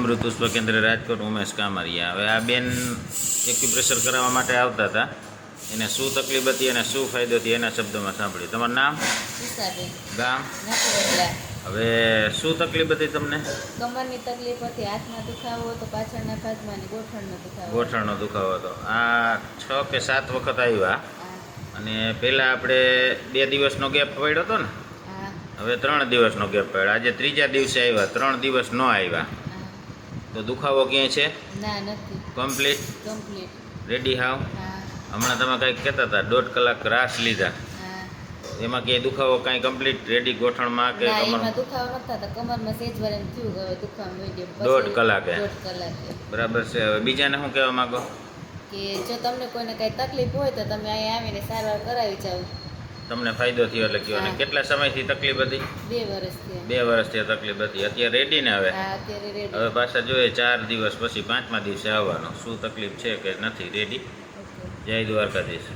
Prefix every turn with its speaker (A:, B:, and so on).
A: અમૃત પુષ્પ કેન્દ્ર રાજકોટ ઉમેશ કામરિયા. હવે આ બેન એક્યુપ્રેશર કરાવવા માટે આવતા હતા. એને શું તકલીફ હતી અને શું ફાયદો હતી એના શબ્દોમાં સાંભળ્યું. તમારું નામ? ગામ? હવે શું તકલીફ હતી તમને?
B: કમરની તકલીફ હતી હાથમાં દુખાવો હતો પાછળના ભાગમાં ગોઠણનો દુખાવો
A: ગોઠણનો દુખાવો હતો. આ છ કે સાત વખત આવ્યા. અને પહેલાં આપણે બે દિવસનો ગેપ પડ્યો હતો ને? હવે ત્રણ દિવસનો ગેપ પડ્યો. આજે ત્રીજા દિવસે આવ્યા. ત્રણ દિવસ ન આવ્યા. તો દુખાવો ક્યાંય છે?
B: ના નથી.
A: Complete
B: complete
A: ready how? હમણાં તમે કંઈક કહેતા હતા દોઢ કલાક રાસ લીધા. એમાં કે દુખાવો કાંઈ કમ્પ્લીટ રેડી ગોઠણમાં કે
B: ના
A: કમર
B: એમાં દુખાવો નતા તો કમરમાં સેજ વાર એમ થયું હવે દુખાવો વહી
A: દોઢ કલાકે?
B: દોઢ કલાકે.
A: બરાબર છે હવે બીજાને શું કહેવા માંગો?
B: કે જો તમને કોઈને કાંઈ તકલીફ હોય તો તમે અહીંયા આવીને સારવાર કરાવી જાઓ.
A: તમને ફાયદો થયો એટલે કયો અને કેટલા સમયથી તકલીફ હતી?
B: બે વર્ષથી
A: બે વર્ષથી તકલીફ હતી. અત્યારે રેડી ને હવે? હવે પાછા જોઈએ ચાર દિવસ પછી પાંચમા દિવસે આવવાનો. શું તકલીફ છે કે નથી? રેડી જય દ્વારકાધીશ.